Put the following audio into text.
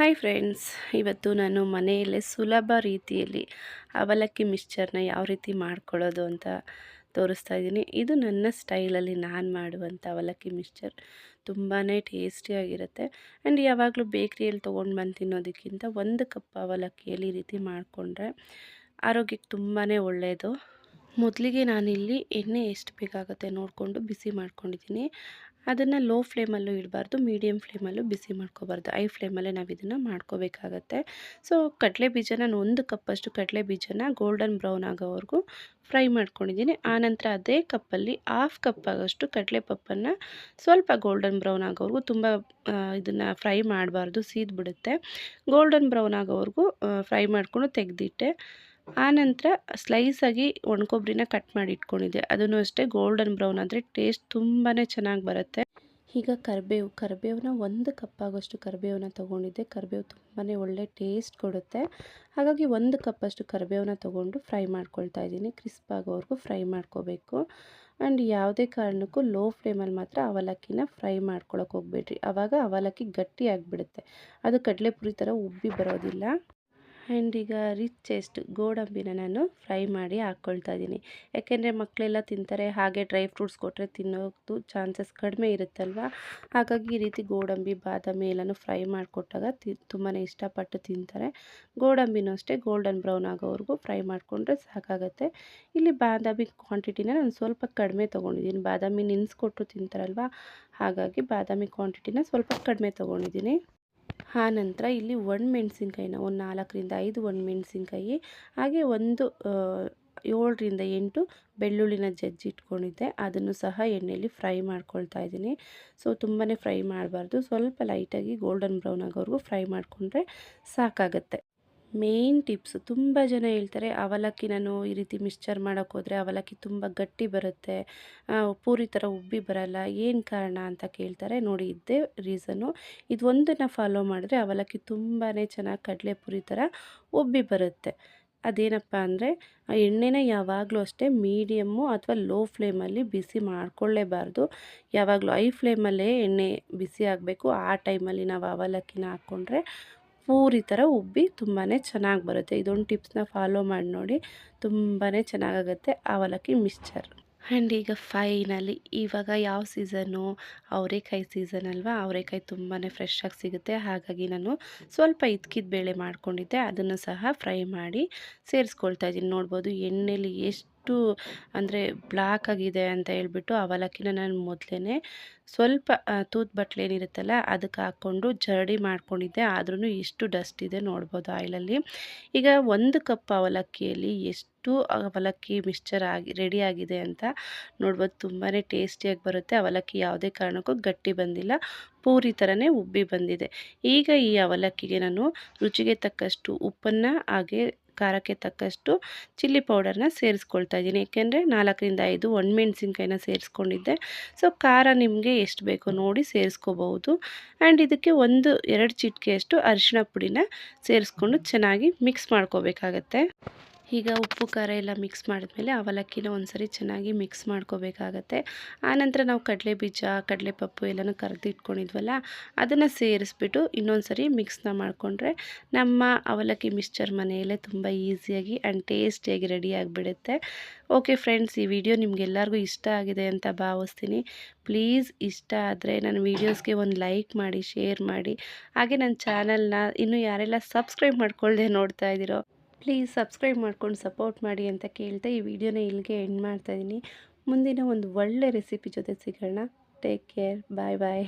Hi friends ಇವತ್ತು ನಾನು ಮನೆಯಲ್ಲೇ ಸುಲಭ ರೀತಿಯಲ್ಲಿ ಅವಲಕ್ಕಿ ಮಿಕ್ಸ್ಚರ್ನ ಯಾವ ರೀತಿ ಮಾಡ್ಕೊಳ್ಳೋದು ಅಂತ ತೋರಿಸ್ತಾ ಇದ್ದೀನಿ. ಇದು ನನ್ನ ಸ್ಟೈಲಲ್ಲಿ ನಾನು ಮಾಡುವಂಥ ಅವಲಕ್ಕಿ ಮಿಕ್ಸ್ಚರ್ ತುಂಬಾ ಟೇಸ್ಟಿಯಾಗಿರುತ್ತೆ ಆ್ಯಂಡ್ ಯಾವಾಗಲೂ ಬೇಕ್ರಿಯಲ್ಲಿ ತೊಗೊಂಡು ಬಂದು ತಿನ್ನೋದಕ್ಕಿಂತ ಒಂದು ಕಪ್ ಅವಲಕ್ಕಿಯಲ್ಲಿ ಈ ರೀತಿ ಮಾಡಿಕೊಂಡ್ರೆ ಆರೋಗ್ಯಕ್ಕೆ ತುಂಬಾ ಒಳ್ಳೆಯದು ಮೊದಲಿಗೆ ನಾನಿಲ್ಲಿ ಎಣ್ಣೆ ಎಷ್ಟು ಬೇಕಾಗುತ್ತೆ ನೋಡಿಕೊಂಡು ಬಿಸಿ ಮಾಡ್ಕೊಂಡಿದ್ದೀನಿ. ಅದನ್ನು ಲೋ ಫ್ಲೇಮಲ್ಲೂ ಇಡಬಾರ್ದು ಮೀಡಿಯಮ್ ಫ್ಲೇಮಲ್ಲೂ ಬಿಸಿ ಮಾಡ್ಕೋಬಾರ್ದು. ಐ ಫ್ಲೇಮಲ್ಲೇ ನಾವು ಇದನ್ನು ಮಾಡ್ಕೋಬೇಕಾಗತ್ತೆ. ಸೊ ಕಡಲೆ ಬೀಜನ ನಾನು ಒಂದು ಕಪ್ಪಷ್ಟು ಕಡಲೆ ಬೀಜನ ಗೋಲ್ಡನ್ ಬ್ರೌನ್ ಆಗೋವರೆಗೂ ಫ್ರೈ ಮಾಡ್ಕೊಂಡಿದ್ದೀನಿ ಆನಂತರ ಅದೇ ಕಪ್ಪಲ್ಲಿ ಹಾಫ್ ಕಪ್ ಆಗೋಷ್ಟು ಕಡಲೆ ಪಪ್ಪನ್ನು ಸ್ವಲ್ಪ ಗೋಲ್ಡನ್ ಬ್ರೌನ್ ಆಗೋವರೆಗೂ ತುಂಬ ಇದನ್ನು ಫ್ರೈ ಮಾಡಬಾರ್ದು, ಸೀದ್ಬಿಡುತ್ತೆ. ಗೋಲ್ಡನ್ ಬ್ರೌನ್ ಆಗೋವರೆಗೂ ಫ್ರೈ ಮಾಡಿಕೊಂಡು ತೆಗೆದಿಟ್ಟೆ. ಆನಂತರ ಸ್ಲೈಸಾಗಿ ಒಣಕೊಬ್ಬರಿನ ಕಟ್ ಮಾಡಿ ಇಟ್ಕೊಂಡಿದ್ದೆ. ಅದನ್ನು ಅಷ್ಟೇ ಗೋಲ್ಡನ್ ಬ್ರೌನ್ ಆದರೆ ಟೇಸ್ಟ್ ತುಂಬಾ ಚೆನ್ನಾಗಿ ಬರುತ್ತೆ. ಈಗ ಕರಿಬೇವು ಕರಿಬೇವನ್ನ ಒಂದು ಕಪ್ಪಾಗೋಷ್ಟು ಕರಿಬೇವನ್ನ ತೊಗೊಂಡಿದ್ದೆ. ಕರಿಬೇವು ತುಂಬಾ ಒಳ್ಳೆ ಟೇಸ್ಟ್ ಕೊಡುತ್ತೆ. ಹಾಗಾಗಿ ಒಂದು ಕಪ್ಪಷ್ಟು ಕರಿಬೇವನ್ನ ತೊಗೊಂಡು ಫ್ರೈ ಮಾಡ್ಕೊಳ್ತಾ ಇದ್ದೀನಿ. ಕ್ರಿಸ್ಪ್ ಆಗೋವರೆಗೂ ಫ್ರೈ ಮಾಡ್ಕೋಬೇಕು. ಆ್ಯಂಡ್ ಯಾವುದೇ ಕಾರಣಕ್ಕೂ ಲೋ ಫ್ಲೇಮಲ್ಲಿ ಮಾತ್ರ ಅವಲಕ್ಕಿನ ಫ್ರೈ ಮಾಡ್ಕೊಳಕ್ಕೆ ಹೋಗ್ಬೇಡ್ರಿ. ಆವಾಗ ಅವಲಕ್ಕಿ ಗಟ್ಟಿ ಆಗಿಬಿಡುತ್ತೆ. ಅದು ಕಡಲೆಪುರಿ ಥರ ಉಬ್ಬಿ ಬರೋದಿಲ್ಲ. ಆ್ಯಂಡ್ ಈಗ ರಿಚೆಸ್ಟ್ ಗೋಡಂಬಿನ ನಾನು ಫ್ರೈ ಮಾಡಿ ಹಾಕ್ಕೊಳ್ತಾ ಇದ್ದೀನಿ. ಯಾಕೆಂದರೆ ಮಕ್ಕಳೆಲ್ಲ ತಿಂತಾರೆ, ಹಾಗೆ ಡ್ರೈ ಫ್ರೂಟ್ಸ್ ಕೊಟ್ಟರೆ ತಿನ್ನೋದು ಚಾನ್ಸಸ್ ಕಡಿಮೆ ಇರುತ್ತಲ್ವ? ಹಾಗಾಗಿ ಈ ರೀತಿ ಗೋಡಂಬಿ, ಬಾದಾಮಿ ಎಲ್ಲನೂ ಫ್ರೈ ಮಾಡಿಕೊಟ್ಟಾಗ ತಿ ತುಂಬಾ ಇಷ್ಟಪಟ್ಟು ತಿಂತಾರೆ. ಗೋಡಂಬಿನೂ ಅಷ್ಟೇ, ಗೋಲ್ಡನ್ ಬ್ರೌನ್ ಆಗೋವರೆಗೂ ಫ್ರೈ ಮಾಡಿಕೊಂಡ್ರೆ ಸಾಕಾಗುತ್ತೆ. ಇಲ್ಲಿ ಬಾದಾಮಿ ಕ್ವಾಂಟಿಟಿನ ನಾನು ಸ್ವಲ್ಪ ಕಡಿಮೆ ತೊಗೊಂಡಿದ್ದೀನಿ. ಬಾದಾಮಿ ನೆನೆಸ್ಕೊಟ್ಟು ತಿಂತಾರಲ್ವ? ಹಾಗಾಗಿ ಬಾದಾಮಿ ಕ್ವಾಂಟಿಟಿನ ಸ್ವಲ್ಪ ಕಡಿಮೆ ತೊಗೊಂಡಿದ್ದೀನಿ. ಆನಂತರ ಇಲ್ಲಿ ಒಣಮೆಣ್ಸಿನ್ಕಾಯಿನ ಒಂದು ನಾಲ್ಕರಿಂದ ಐದು ಒಣಮೆಣ್ಸಿನ್ಕಾಯಿ ಹಾಗೆ ಒಂದು ಏಳರಿಂದ ಎಂಟು ಬೆಳ್ಳುಳ್ಳಿನ ಜಜ್ಜಿ ಇಟ್ಕೊಂಡಿದ್ದೆ. ಅದನ್ನು ಸಹ ಎಣ್ಣೆಯಲ್ಲಿ ಫ್ರೈ ಮಾಡ್ಕೊಳ್ತಾ ಇದ್ದೀನಿ. ಸೊ ತುಂಬಾ ಫ್ರೈ ಮಾಡಬಾರ್ದು. ಸ್ವಲ್ಪ ಲೈಟಾಗಿ ಗೋಲ್ಡನ್ ಬ್ರೌನ್ ಆಗೋವರೆಗೂ ಫ್ರೈ ಮಾಡಿಕೊಂಡ್ರೆ ಸಾಕಾಗತ್ತೆ. ಮೇಯ್ನ್ ಟಿಪ್ಸ್ ತುಂಬ ಜನ ಹೇಳ್ತಾರೆ, ಅವಲಕ್ಕಿ ನಾನು ಈ ರೀತಿ ಮಿಕ್ಸ್ಚರ್ ಮಾಡೋಕ್ಕೆ ಹೋದರೆ ಅವಲಕ್ಕಿ ತುಂಬ ಗಟ್ಟಿ ಬರುತ್ತೆ ಪೂರಿ ಥರ ಉಬ್ಬಿ ಬರಲ್ಲ, ಏನು ಕಾರಣ ಅಂತ ಕೇಳ್ತಾರೆ. ನೋಡಿ ಇದ್ದೇ ರೀಸನ್ನು ಇದು ಒಂದನ್ನು ಫಾಲೋ ಮಾಡಿದ್ರೆ ಅವಲಕ್ಕಿ ತುಂಬಾ ಚೆನ್ನಾಗಿ ಕಡಲೆ ಪೂರಿ ಥರ ಉಬ್ಬಿ ಬರುತ್ತೆ. ಅದೇನಪ್ಪ ಅಂದರೆ, ಆ, ಎಣ್ಣೆನ ಯಾವಾಗಲೂ ಅಷ್ಟೇ ಮೀಡಿಯಮ್ಮು ಅಥವಾ ಲೋ ಫ್ಲೇಮಲ್ಲಿ ಬಿಸಿ ಮಾಡ್ಕೊಳ್ಳೇಬಾರ್ದು. ಯಾವಾಗಲೂ ಐ ಫ್ಲೇಮಲ್ಲೇ ಎಣ್ಣೆ ಬಿಸಿ ಆಗಬೇಕು. ಆ ಟೈಮಲ್ಲಿ ನಾವು ಅವಲಕ್ಕಿನ ಹಾಕ್ಕೊಂಡ್ರೆ ಪೂರಿ ಥರ ಉಬ್ಬಿ ತುಂಬಾ ಚೆನ್ನಾಗಿ ಬರುತ್ತೆ. ಇದೊಂದು ಟಿಪ್ಸ್ನ ಫಾಲೋ ಮಾಡಿ ನೋಡಿ. ತುಂಬಾ ಚೆನ್ನಾಗಾಗುತ್ತೆ ಅವಲಕ್ಕಿ ಮಿಕ್ಸ್ಚರ್. ಆ್ಯಂಡ್ ಈಗ ಫೈನಲಿ ಇವಾಗ ಯಾವ ಸೀಸನ್ನು ಅವರೆಕಾಯಿ ಸೀಸನ್ ಅಲ್ವಾ? ಅವರೆಕಾಯಿ ತುಂಬಾ ಫ್ರೆಶ್ಶಾಗಿ ಸಿಗುತ್ತೆ. ಹಾಗಾಗಿ ನಾನು ಸ್ವಲ್ಪ ಇದ್ಕಿದ ಬೇಳೆ ಮಾಡ್ಕೊಂಡಿದ್ದೆ. ಅದನ್ನು ಸಹ ಫ್ರೈ ಮಾಡಿ ಸೇರಿಸ್ಕೊಳ್ತಾ ಇದ್ದೀನಿ. ನೋಡ್ಬೋದು ಎಣ್ಣೆಲಿ ಎಷ್ಟು ಎಷ್ಟು ಅಂದರೆ ಬ್ಲ್ಯಾಕ್ ಆಗಿದೆ ಅಂತ ಹೇಳ್ಬಿಟ್ಟು ಅವಲಕ್ಕಿನ ನಾನು ಮೊದಲೇ ಸ್ವಲ್ಪ ತೂತ್ ಬಟ್ಲು ಏನಿರುತ್ತಲ್ಲ ಅದಕ್ಕೆ ಹಾಕ್ಕೊಂಡು ಜರಡಿ ಮಾಡ್ಕೊಂಡಿದ್ದೆ. ಆದ್ರೂ ಎಷ್ಟು ಡಸ್ಟ್ ಇದೆ ನೋಡ್ಬೋದು ಆಯಿಲಲ್ಲಿ. ಈಗ ಒಂದು ಕಪ್ ಅವಲಕ್ಕಿಯಲ್ಲಿ ಎಷ್ಟು ಅವಲಕ್ಕಿ ಮಿಕ್ಸ್ಚರ್ ಆಗಿ, ರೆಡಿ ಆಗಿದೆ ಅಂತ ನೋಡ್ಬೋದು. ತುಂಬಾ ಟೇಸ್ಟಿಯಾಗಿ ಬರುತ್ತೆ. ಅವಲಕ್ಕಿ ಯಾವುದೇ ಕಾರಣಕ್ಕೂ ಗಟ್ಟಿ ಬಂದಿಲ್ಲ. ಪೂರಿ ಥರನೇ ಉಬ್ಬಿ ಬಂದಿದೆ. ಈಗ ಈ ಅವಲಕ್ಕಿಗೆ ನಾನು ರುಚಿಗೆ ತಕ್ಕಷ್ಟು ಉಪ್ಪನ್ನು ಹಾಗೆ ಖಾರಕ್ಕೆ ತಕ್ಕಷ್ಟು ಚಿಲ್ಲಿ ಪೌಡರ್ನ ಸೇರಿಸ್ಕೊಳ್ತಾ ಇದ್ದೀನಿ. ಏಕೆಂದರೆ ನಾಲ್ಕರಿಂದ ಐದು ಒಣಮೆಣ್ಸಿನ್ಕಾಯಿನ ಸೇರಿಸ್ಕೊಂಡಿದ್ದೆ. ಸೊ, ಖಾರ ನಿಮಗೆ ಎಷ್ಟು ಬೇಕೋ ನೋಡಿ ಸೇರಿಸ್ಕೋಬಹುದು. ಆ್ಯಂಡ್ ಇದಕ್ಕೆ ಒಂದು, ಎರಡು ಚಿಟಿಕೆಯಷ್ಟು ಅರಿಶಿಣ ಪುಡಿನ ಸೇರಿಸ್ಕೊಂಡು ಚೆನ್ನಾಗಿ ಮಿಕ್ಸ್ ಮಾಡ್ಕೋಬೇಕಾಗತ್ತೆ. ಈಗ ಉಪ್ಪು, ಖಾರ ಎಲ್ಲ ಮಿಕ್ಸ್ ಮಾಡಿದ್ಮೇಲೆ ಅವಲಕ್ಕಿನ ಒಂದ್ಸರಿ ಚೆನ್ನಾಗಿ ಮಿಕ್ಸ್ ಮಾಡ್ಕೋಬೇಕಾಗತ್ತೆ. ಆನಂತರ ನಾವು ಕಡಲೆ ಬೀಜ ಕಡಲೆ ಪಪ್ಪು ಎಲ್ಲನೂ ಕರೆದಿಟ್ಕೊಂಡಿದ್ವಲ್ಲ ಅದನ್ನು ಸೇರಿಸ್ಬಿಟ್ಟು ಇನ್ನೊಂದು ಸರಿ ಮಿಕ್ಸ್ನ ಮಾಡಿಕೊಂಡ್ರೆ ನಮ್ಮ ಅವಲಕ್ಕಿ ಮಿಕ್ಸ್ಚರ್ ಮನೆಯಲ್ಲೇ ತುಂಬ ಈಸಿಯಾಗಿ ಆ್ಯಂಡ್ ಟೇಸ್ಟಿಯಾಗಿ ರೆಡಿ ಆಗಿಬಿಡುತ್ತೆ. ಓಕೆ ಫ್ರೆಂಡ್ಸ್ ಈ ವಿಡಿಯೋ ನಿಮಗೆಲ್ಲರಿಗೂ ಇಷ್ಟ ಆಗಿದೆ ಅಂತ ಭಾವಿಸ್ತೀನಿ. ಪ್ಲೀಸ್ ಇಷ್ಟ ಆದರೆ ನನ್ನ ವೀಡಿಯೋಸ್ಗೆ ಒಂದು ಲೈಕ್ ಮಾಡಿ ಶೇರ್ ಮಾಡಿ. ಹಾಗೆ ನನ್ನ ಚಾನಲ್ನ ಇನ್ನೂ ಯಾರೆಲ್ಲ ಸಬ್ಸ್ಕ್ರೈಬ್ ಮಾಡ್ಕೊಳ್ಳದೆ ನೋಡ್ತಾ ಇದ್ದೀರೋ ಪ್ಲೀಸ್ ಸಬ್ಸ್ಕ್ರೈಬ್ ಮಾಡ್ಕೊಂಡು ಸಪೋರ್ಟ್ ಮಾಡಿ ಅಂತ ಕೇಳ್ತಾ ಈ ವಿಡಿಯೋನ ಇಲ್ಲಿಗೆ ಎಂಡ್ ಮಾಡ್ತಾಯಿದ್ದೀನಿ ಮುಂದಿನ ಒಂದು ಒಳ್ಳೆ ರೆಸಿಪಿ ಜೊತೆ ಸಿಗೋಣ. Take care. Bye bye.